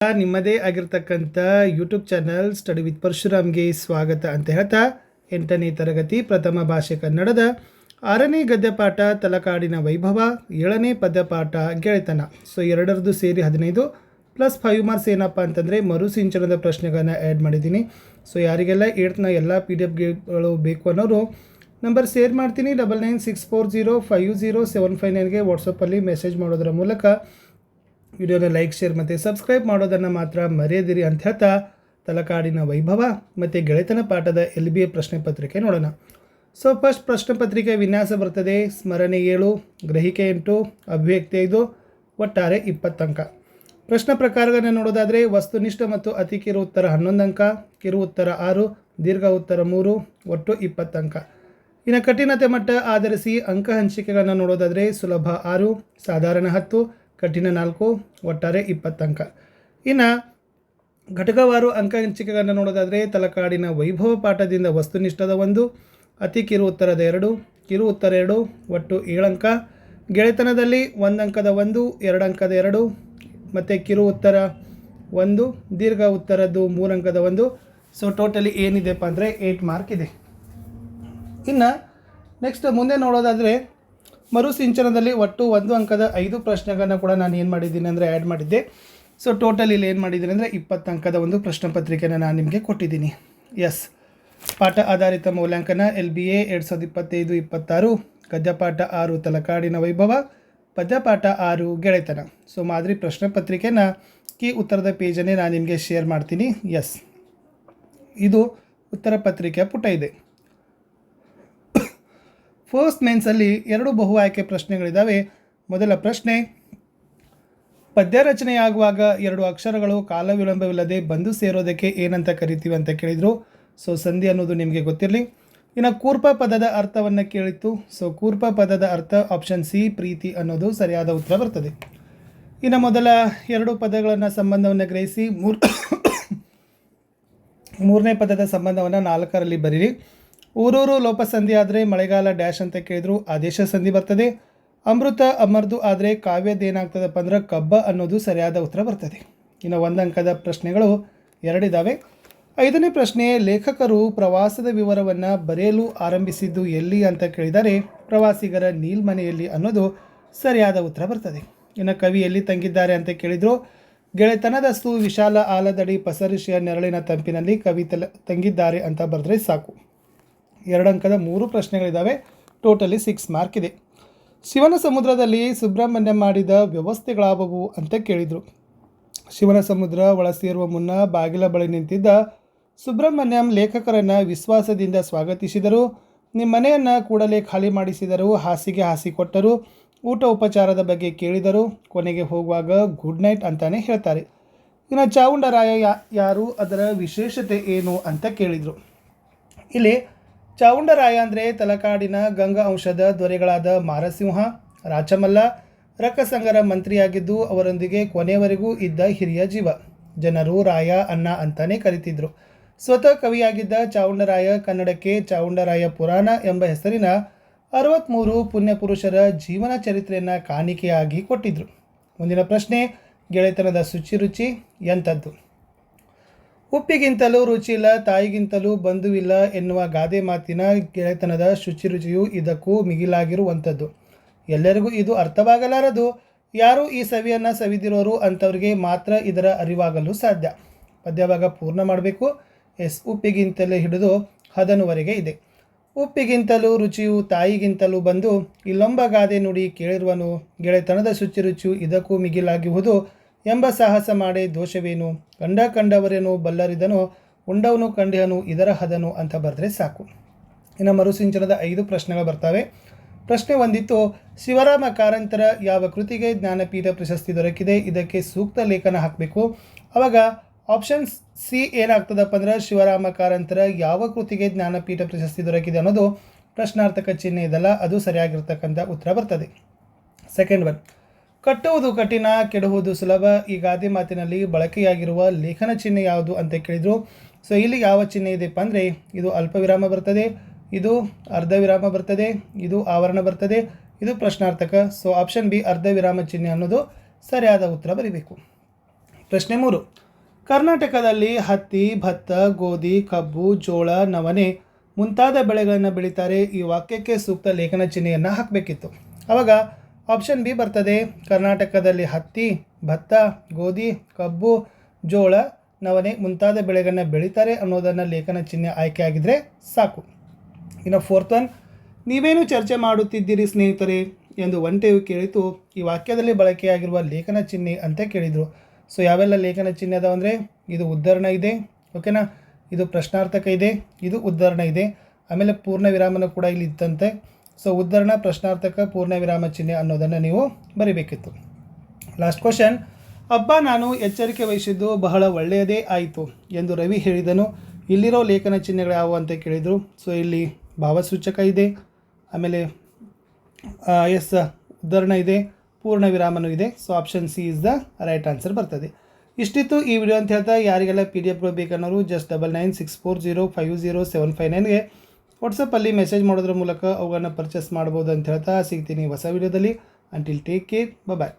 ನಿಮ್ಮದೇ ಆಗಿರ್ತಕ್ಕಂಥ YouTube channel study with ಪರಶುರಾಮ್ಗೆ ಸ್ವಾಗತ ಅಂತ ಹೇಳ್ತಾ ಎಂಟನೇ ತರಗತಿ ಪ್ರಥಮ ಭಾಷೆ ಕನ್ನಡದ ಆರನೇ ಗದ್ಯಪಾಠ ತಲಕಾಡಿನ ವೈಭವ, ಏಳನೇ ಪದ್ಯಪಾಠ ಗೆಳೆತನ. ಸೊ ಎರಡರದ್ದು ಸೇರಿ ಹದಿನೈದು ಪ್ಲಸ್ ಫೈವ್ ಮಾರ್ಕ್ಸ್ ಏನಪ್ಪ ಅಂತಂದರೆ ಮರುಸಿಂಚನದ ಪ್ರಶ್ನೆಗಳನ್ನ ಆ್ಯಡ್ ಮಾಡಿದ್ದೀನಿ. ಸೊ ಯಾರಿಗೆಲ್ಲ ಏಟ್ನ ಎಲ್ಲ ಪಿ ಡಿ ಎಫ್ಗಳು ಬೇಕು ಅನ್ನೋರು ನಂಬರ್ ಶೇರ್ ಮಾಡ್ತೀನಿ. Double nine six four zero five zero seven five ನೈನ್ಗೆ ವಾಟ್ಸಪ್ಪಲ್ಲಿ ಮೆಸೇಜ್ ಮಾಡೋದರ ಮೂಲಕ ವಿಡಿಯೋನ ಲೈಕ್, ಶೇರ್ ಮತ್ತು ಸಬ್ಸ್ಕ್ರೈಬ್ ಮಾಡೋದನ್ನು ಮಾತ್ರ ಮರೆಯದಿರಿ ಅಂತ ಹೇಳ್ತಾ ತಲಕಾಡಿನ ವೈಭವ ಮತ್ತು ಗೆಳೆತನ ಪಾಠದ ಎಲ್ ಬಿ ಎ ಪ್ರಶ್ನೆ ಪತ್ರಿಕೆ ನೋಡೋಣ. ಸೊ ಫಸ್ಟ್ ಪ್ರಶ್ನೆ ಪತ್ರಿಕೆ ವಿನ್ಯಾಸ ಬರ್ತದೆ. ಸ್ಮರಣೆ ಏಳು, ಗ್ರಹಿಕೆ ಎಂಟು, ಅಭಿವ್ಯಕ್ತಿ ಐದು, ಒಟ್ಟಾರೆ ಇಪ್ಪತ್ತು ಅಂಕ. ಪ್ರಶ್ನೆ ಪ್ರಕಾರಗಳನ್ನು ನೋಡೋದಾದರೆ ವಸ್ತುನಿಷ್ಠ ಮತ್ತು ಅತಿ ಕಿರು ಉತ್ತರ ಹನ್ನೊಂದು ಅಂಕ, ಕಿರು ಉತ್ತರ ಆರು, ದೀರ್ಘ ಉತ್ತರ ಮೂರು, ಒಟ್ಟು ಇಪ್ಪತ್ತು ಅಂಕ. ಇನ್ನು ಕಠಿಣತೆ ಮಟ್ಟ ಆಧರಿಸಿ ಅಂಕ ಹಂಚಿಕೆಗಳನ್ನು ನೋಡೋದಾದರೆ ಸುಲಭ ಆರು, ಸಾಧಾರಣ ಹತ್ತು ಕಠಿಣ ನಾಲ್ಕು, ಒಟ್ಟಾರೆ ಇಪ್ಪತ್ತು ಅಂಕ. ಇನ್ನು ಘಟಕವಾರು ಅಂಕ ಹಂಚಿಕೆಗಳನ್ನು ನೋಡೋದಾದರೆ ತಲಕಾಡಿನ ವೈಭವ ಪಾಠದಿಂದ ವಸ್ತುನಿಷ್ಠದ ಒಂದು, ಅತಿ ಕಿರು ಉತ್ತರದ ಎರಡು ಕಿರು ಉತ್ತರ ಎರಡು, ಒಟ್ಟು ಏಳು ಅಂಕ. ಗೆಳೆತನದಲ್ಲಿ ಒಂದು ಅಂಕದ ಒಂದು, ಎರಡು ಅಂಕದ ಎರಡು, ಮತ್ತು ಕಿರು ಉತ್ತರ ಒಂದು, ದೀರ್ಘ ಉತ್ತರದ್ದು ಮೂರು ಅಂಕದ ಒಂದು. ಸೊ ಟೋಟಲಿ ಏನಿದೆಪ್ಪ ಅಂದರೆ ಏಯ್ಟ್ ಮಾರ್ಕ್ ಇದೆ. ಇನ್ನು ನೆಕ್ಸ್ಟ್ ಮುಂದೆ ನೋಡೋದಾದರೆ ಮರುಸಿಂಚನದಲ್ಲಿ ಒಟ್ಟು ಒಂದು ಅಂಕದ ಐದು ಪ್ರಶ್ನೆಗಳನ್ನ ಕೂಡ ನಾನು ಏನು ಮಾಡಿದ್ದೀನಿ ಅಂದರೆ ಆ್ಯಡ್ ಮಾಡಿದ್ದೆ. ಸೊ ಟೋಟಲ್ ಇಲ್ಲಿ ಏನು ಮಾಡಿದ್ದೀನಿ ಅಂದರೆ ಇಪ್ಪತ್ತು ಅಂಕದ ಒಂದು ಪ್ರಶ್ನೆ ಪತ್ರಿಕೆನ ನಾನು ನಿಮಗೆ ಕೊಟ್ಟಿದ್ದೀನಿ. ಎಸ್ ಪಾಠ ಆಧಾರಿತ ಮೌಲ್ಯಾಂಕನ ಎಲ್ ಬಿ ಎ ಎರಡು ಸಾವಿರದ ಇಪ್ಪತ್ತೈದು, ಇಪ್ಪತ್ತಾರು, ಗದ್ಯಪಾಠ ಆರು, ತಲಕಾಡಿನ ವೈಭವ, ಪದ್ಯಪಾಠ ಆರು, ಗೆಳೆತನ. ಸೊ ಮಾದರಿ ಪ್ರಶ್ನೆ ಪತ್ರಿಕೆನ ಕೀ ಉತ್ತರದ ಪೇಜನ್ನೇ ನಾನು ನಿಮಗೆ ಶೇರ್ ಮಾಡ್ತೀನಿ. ಎಸ್ ಇದು ಉತ್ತರ ಪತ್ರಿಕೆಯ ಪುಟ ಇದೆ. ಫಸ್ಟ್ ಮೇನ್ಸಲ್ಲಿ ಎರಡು ಬಹು ಆಯ್ಕೆ ಪ್ರಶ್ನೆಗಳಿದ್ದಾವೆ ಮೊದಲ ಪ್ರಶ್ನೆ, ಪದ್ಯ ರಚನೆಯಾಗುವಾಗ ಎರಡು ಅಕ್ಷರಗಳು ಕಾಲ ವಿಳಂಬವಿಲ್ಲದೆ ಬಂದು ಸೇರೋದಕ್ಕೆ ಏನಂತ ಕರಿತೀವಿ ಅಂತ ಕೇಳಿದರು. ಸೊ ಸಂಧಿ ಅನ್ನೋದು ನಿಮಗೆ ಗೊತ್ತಿರಲಿ. ಇನ್ನು ಕೂರ್ಪ ಪದದ ಅರ್ಥವನ್ನು ಕೇಳಿತ್ತು. ಸೊ ಕೂರ್ಪ ಪದದ ಅರ್ಥ ಆಪ್ಷನ್ ಸಿ ಪ್ರೀತಿ ಅನ್ನೋದು ಸರಿಯಾದ ಉತ್ತರ ಬರ್ತದೆ. ಇನ್ನು ಮೊದಲ ಎರಡು ಪದಗಳನ್ನು ಸಂಬಂಧವನ್ನು ಗ್ರಹಿಸಿ. ಮೂರು ಮೂರನೇ ಪದದ ಸಂಬಂಧವನ್ನು ನಾಲ್ಕರಲ್ಲಿ ಬರೀರಿ. ಊರೂರು ಲೋಪಸಂಧಿ ಆದರೆ ಮಳೆಗಾಲ ಡ್ಯಾಶ್ ಅಂತ ಕೇಳಿದ್ರು ಆದೇಶ ಸಂಧಿ ಬರ್ತದೆ. ಅಮೃತ ಅಮರ್ದು ಆದರೆ ಕಾವ್ಯದ ಏನಾಗ್ತದಪ್ಪ ಅಂದ್ರೆ ಕಬ್ಬ ಅನ್ನೋದು ಸರಿಯಾದ ಉತ್ತರ ಬರ್ತದೆ. ಇನ್ನು ಒಂದು ಅಂಕದ ಪ್ರಶ್ನೆಗಳು ಎರಡಿದ್ದಾವೆ ಐದನೇ ಪ್ರಶ್ನೆ, ಲೇಖಕರು ಪ್ರವಾಸದ ವಿವರವನ್ನು ಬರೆಯಲು ಆರಂಭಿಸಿದ್ದು ಎಲ್ಲಿ ಅಂತ ಕೇಳಿದರೆ, ಪ್ರವಾಸಿಗರ ನೀಲ್ಮನೆಯಲ್ಲಿ ಅನ್ನೋದು ಸರಿಯಾದ ಉತ್ತರ ಬರ್ತದೆ. ಇನ್ನು ಕವಿ ಎಲ್ಲಿ ತಂಗಿದ್ದಾರೆ ಅಂತ ಕೇಳಿದ್ರು, ಗೆಳೆತನದ ಸು ವಿಶಾಲ ಆಲದಡಿ ಪಸರಿಷಿಯ ನೆರಳಿನ ತಂಪಿನಲ್ಲಿ ಕವಿ ತಂಗಿದ್ದಾರೆ ಅಂತ ಬರೆದ್ರೆ ಸಾಕು. ಎರಡು ಅಂಕದ ಮೂರು ಪ್ರಶ್ನೆಗಳಿದ್ದಾವೆ ಟೋಟಲಿ ಸಿಕ್ಸ್ ಮಾರ್ಕ್ ಇದೆ. ಶಿವನ ಸಮುದ್ರದಲ್ಲಿ ಸುಬ್ರಹ್ಮಣ್ಯ ಮಾಡಿದ ವ್ಯವಸ್ಥೆಗಳಾವವು ಅಂತ ಕೇಳಿದರು. ಶಿವನ ಸಮುದ್ರ ಒಳ ಸೇರುವ ಮುನ್ನ ಬಾಗಿಲ ಬಳಿ ನಿಂತಿದ್ದ ಸುಬ್ರಹ್ಮಣ್ಯಂ ಲೇಖಕರನ್ನು ವಿಶ್ವಾಸದಿಂದ ಸ್ವಾಗತಿಸಿದರು. ನಿಮ್ಮ ಮನೆಯನ್ನು ಕೂಡಲೇ ಖಾಲಿ ಮಾಡಿಸಿದರು, ಹಾಸಿಗೆ ಹಾಸಿಕೊಟ್ಟರು ಊಟ ಉಪಚಾರದ ಬಗ್ಗೆ ಕೇಳಿದರು, ಕೊನೆಗೆ ಹೋಗುವಾಗ ಗುಡ್ ನೈಟ್ ಅಂತಾನೆ ಹೇಳ್ತಾರೆ. ಇನ್ನು ಚಾವುಂಡರಾಯ ಯಾರು, ಅದರ ವಿಶೇಷತೆ ಏನು ಅಂತ ಕೇಳಿದರು. ಇಲ್ಲಿ ಚಾವುಂಡರಾಯ ಅಂದರೆ ತಲಕಾಡಿನ ಗಂಗಾ ಅಂಶದ ದೊರೆಗಳಾದ ಮಾರಸಿಂಹ, ರಾಚಮಲ್ಲ ರಕ್ಕಸಂಗರ ಮಂತ್ರಿಯಾಗಿದ್ದು ಅವರೊಂದಿಗೆ ಕೊನೆಯವರೆಗೂ ಇದ್ದ ಹಿರಿಯ ಜೀವ. ಜನರು ರಾಯ, ಅನ್ನ ಅಂತಾನೆ ಕರಿತಿದ್ರು. ಸ್ವತಃ ಕವಿಯಾಗಿದ್ದ ಚಾವುಂಡರಾಯ ಕನ್ನಡಕ್ಕೆ ಚಾವುಂಡರಾಯ ಪುರಾಣ ಎಂಬ ಹೆಸರಿನ ಅರವತ್ತ್ಮೂರು ಪುಣ್ಯಪುರುಷರ ಜೀವನ ಚರಿತ್ರೆಯನ್ನು ಕಾಣಿಕೆಯಾಗಿ ಕೊಟ್ಟಿದ್ರು. ಮುಂದಿನ ಪ್ರಶ್ನೆ, ಗೆಳೆತನದ ಶುಚಿರುಚಿ ಎಂಥದ್ದು ಉಪ್ಪಿಗಿಂತಲೂ ರುಚಿಯಿಲ್ಲ ತಾಯಿಗಿಂತಲೂ ಬಂಧುವಿಲ್ಲ ಎನ್ನುವ ಗಾದೆ ಮಾತಿನ ಗೆಳೆತನದ ಶುಚಿ ರುಚಿಯು ಇದಕ್ಕೂ ಮಿಗಿಲಾಗಿರುವಂಥದ್ದು. ಎಲ್ಲರಿಗೂ ಇದು ಅರ್ಥವಾಗಲಾರದು. ಯಾರು ಈ ಸವಿಯನ್ನು ಸವಿದಿರೋರು ಅಂಥವ್ರಿಗೆ ಮಾತ್ರ ಇದರ ಅರಿವಾಗಲು ಸಾಧ್ಯ. ಪದ್ಯವಾಗ ಪೂರ್ಣ ಮಾಡಬೇಕು. ಎಸ್ ಉಪ್ಪಿಗಿಂತಲೇ ಹಿಡಿದು ಹದನುವರೆಗೆ ಇದೆ. ಉಪ್ಪಿಗಿಂತಲೂ ರುಚಿಯು ತಾಯಿಗಿಂತಲೂ ಬಂದು, ಇಲ್ಲೊಂಬ ಗಾದೆ ನುಡಿ ಕೇಳಿರುವನು. ಗೆಳೆತನದ ಶುಚಿರುಚಿಯು ಇದಕ್ಕೂ ಮಿಗಿಲಾಗಿರುವುದು ಎಂಬ ಸಾಹಸ ಮಾಡಿ ದೋಷವೇನು? ಕಂಡ ಕಂಡವರೇನು ಬಲ್ಲರಿದನು, ಉಂಡವನು ಕಂಡಿಹನು, ಇದರ ಹದನು ಅಂತ ಬರೆದ್ರೆ ಸಾಕು. ಇನ್ನು ಮರುಸಿಂಚನದ ಐದು ಪ್ರಶ್ನೆಗಳು ಬರ್ತವೆ. ಪ್ರಶ್ನೆ ಒಂದಿತ್ತು, ಶಿವರಾಮ ಕಾರಂತರ ಯಾವ ಕೃತಿಗೆ ಜ್ಞಾನಪೀಠ ಪ್ರಶಸ್ತಿ ದೊರಕಿದೆ? ಇದಕ್ಕೆ ಸೂಕ್ತ ಲೇಖನ ಹಾಕಬೇಕು. ಅವಾಗ ಆಪ್ಷನ್ ಸಿ ಏನಾಗ್ತದಪ್ಪ ಅಂದ್ರೆ ಶಿವರಾಮ ಕಾರಂತರ ಯಾವ ಕೃತಿಗೆ ಜ್ಞಾನಪೀಠ ಪ್ರಶಸ್ತಿ ದೊರಕಿದೆ ಅನ್ನೋದು ಪ್ರಶ್ನಾರ್ಥಕ ಚಿಹ್ನೆ ಇದಲ್ಲ, ಅದು ಸರಿಯಾಗಿರ್ತಕ್ಕಂಥ ಉತ್ತರ ಬರ್ತದೆ. ಸೆಕೆಂಡ್ ಒನ್ ಕಟ್ಟುವುದು ಕಠಿಣ, ಕೆಡುವುದು ಸುಲಭ. ಈ ಗಾದೆ ಮಾತಿನಲ್ಲಿ ಬಳಕೆಯಾಗಿರುವ ಲೇಖನ ಚಿಹ್ನೆ ಯಾವುದು ಅಂತ ಕೇಳಿದರು. ಸೊ ಇಲ್ಲಿ ಯಾವ ಚಿಹ್ನೆ ಇದೆಪ್ಪ ಅಂದರೆ, ಇದು ಅಲ್ಪ ವಿರಾಮ ಬರ್ತದೆ, ಇದು ಅರ್ಧ ವಿರಾಮ ಬರ್ತದೆ, ಇದು ಆವರಣ ಬರ್ತದೆ, ಇದು ಪ್ರಶ್ನಾರ್ಥಕ. ಸೊ ಆಪ್ಷನ್ ಬಿ ಅರ್ಧ ವಿರಾಮ ಚಿಹ್ನೆ ಅನ್ನೋದು ಸರಿಯಾದ ಉತ್ತರ ಬರೀಬೇಕು. ಪ್ರಶ್ನೆ ಮೂರು. ಕರ್ನಾಟಕದಲ್ಲಿ ಹತ್ತಿ, ಭತ್ತ, ಗೋಧಿ, ಕಬ್ಬು, ಜೋಳ ನವನೆ ಮುಂತಾದ ಬೆಳೆಗಳನ್ನು ಬೆಳೀತಾರೆ. ಈ ವಾಕ್ಯಕ್ಕೆ ಸೂಕ್ತ ಲೇಖನ ಚಿಹ್ನೆಯನ್ನು ಹಾಕಬೇಕಿತ್ತು. ಆವಾಗ ಆಪ್ಷನ್ ಬಿ ಬರ್ತದೆ. ಕರ್ನಾಟಕದಲ್ಲಿ ಹತ್ತಿ, ಭತ್ತ, ಗೋಧಿ, ಕಬ್ಬು, ಜೋಳ ನವನೆ ಮುಂತಾದ ಬೆಳೆಗಳನ್ನ ಬೆಳೀತಾರೆ ಅನ್ನೋದನ್ನು ಲೇಖನ ಚಿಹ್ನೆ ಆಯ್ಕೆ ಆಗಿದ್ರೆ ಸಾಕು. ಇನ್ನು ಫೋರ್ತ್ ಒನ್ ನೀವೇನು ಚರ್ಚೆ ಮಾಡುತ್ತಿದ್ದೀರಿ ಸ್ನೇಹಿತರೆ ಎಂದು ಒಂಟೆಯು ಕೇಳಿತು ಈ ವಾಕ್ಯದಲ್ಲಿ ಬಳಕೆಯಾಗಿರುವ ಲೇಖನ ಚಿಹ್ನೆ ಅಂತ ಕೇಳಿದರು. ಸೊ ಯಾವೆಲ್ಲ ಲೇಖನ ಚಿಹ್ನೆ ಅದಾವ ಅಂದರೆ ಇದು ಉದ್ಧರಣ ಇದೆ ಓಕೆನಾ ಇದು ಪ್ರಶ್ನಾರ್ಥಕ ಇದೆ, ಇದು ಉದ್ಧರಣ ಇದೆ. ಆಮೇಲೆ ಪೂರ್ಣ ವಿರಾಮನ ಕೂಡ ಇಲ್ಲಿ ಇತ್ತಂತೆ ಸೊ ಉದ್ಧರಣ, ಪ್ರಶ್ನಾರ್ಥಕ ಪೂರ್ಣ ವಿರಾಮ ಚಿಹ್ನೆ ಅನ್ನೋದನ್ನು ನೀವು ಬರಿಬೇಕಿತ್ತು. ಲಾಸ್ಟ್ ಕ್ವಶನ್ ಅಬ್ಬ, ನಾನು ಎಚ್ಚರಿಕೆ ವಹಿಸಿದ್ದು ಬಹಳ ಒಳ್ಳೆಯದೇ ಆಯಿತು ಎಂದು ರವಿ ಹೇಳಿದನು. ಇಲ್ಲಿರೋ ಲೇಖನ ಚಿಹ್ನೆಗಳು ಯಾವುವು ಅಂತ ಕೇಳಿದರು. ಸೊ ಇಲ್ಲಿ ಭಾವಸೂಚಕ ಇದೆ. ಆಮೇಲೆ ಎಸ್, ಉದ್ಧರಣ ಇದೆ. ಪೂರ್ಣ ವಿರಾಮನೂ ಇದೆ. So option C is the right answer ಬರ್ತದೆ. ಇಷ್ಟಿತ್ತು ಈ ವಿಡಿಯೋ ಅಂತ ಹೇಳ್ತಾ, ಯಾರಿಗೆಲ್ಲ ಪಿ ಡಿ ಎಫ್ಗಳು ಬೇಕನ್ನೋರು just double nine six four zero five zero seven five ನೈನ್ಗೆ ವಾಟ್ಸಪ್ಪಲ್ಲಿ ಮೆಸೇಜ್ ಮಾಡೋದ್ರ ಮೂಲಕ ಅವುಗಳನ್ನು ಪರ್ಚೇಸ್ ಮಾಡ್ಬೋದು ಅಂತ ಹೇಳ್ತಾ ಸಿಗ್ತೀನಿ ಹೊಸ ವಿಡಿಯೋದಲ್ಲಿ ಅಂಟಿಲ್ ಟೇಕ್ ಕೇರ್ ಬಾಯ್